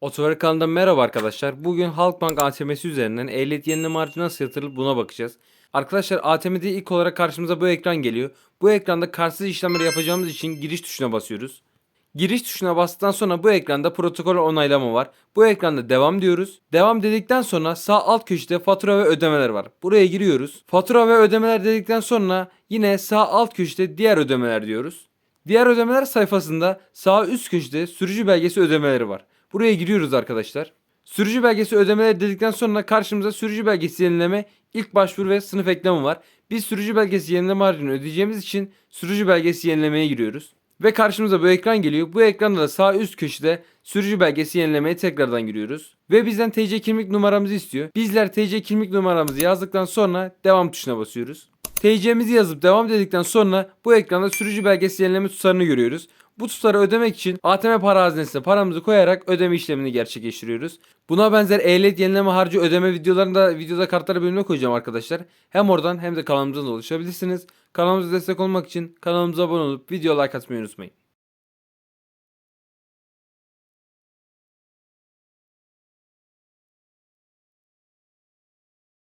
Otover kanalından merhaba arkadaşlar. Bugün Halkbank ATM'si üzerinden ehliyet yenileme harcı nasıl yatırılır buna bakacağız. Arkadaşlar ATM'de ilk olarak karşımıza bu ekran geliyor. Bu ekranda kartsız işlemleri yapacağımız için giriş tuşuna basıyoruz. Giriş tuşuna bastıktan sonra bu ekranda protokol onaylama var. Bu ekranda devam diyoruz. Devam dedikten sonra sağ alt köşede fatura ve ödemeler var. Buraya giriyoruz. Fatura ve ödemeler dedikten sonra yine sağ alt köşede diğer ödemeler diyoruz. Diğer ödemeler sayfasında sağ üst köşede sürücü belgesi ödemeleri var. Buraya giriyoruz arkadaşlar. Sürücü belgesi ödemeleri dedikten sonra karşımıza sürücü belgesi yenileme, ilk başvuru ve sınıf eklemi var. Biz sürücü belgesi yenileme harcını ödeyeceğimiz için sürücü belgesi yenilemeye giriyoruz. Ve karşımıza bu ekran geliyor. Bu ekranda da sağ üst köşede sürücü belgesi yenilemeye tekrardan giriyoruz. Ve bizden TC kimlik numaramızı istiyor. Bizler TC kimlik numaramızı yazdıktan sonra devam tuşuna basıyoruz. TC'mizi yazıp devam dedikten sonra bu ekranda sürücü belgesi yenileme tutarını görüyoruz. Bu tutarı ödemek için ATM para hazinesine paramızı koyarak ödeme işlemini gerçekleştiriyoruz. Buna benzer ehliyet yenileme harcı ödeme videolarını da videoda kartları bölümüne koyacağım arkadaşlar. Hem oradan hem de kanalımızdan da ulaşabilirsiniz. Kanalımıza destek olmak için kanalımıza abone olup video like atmayı unutmayın.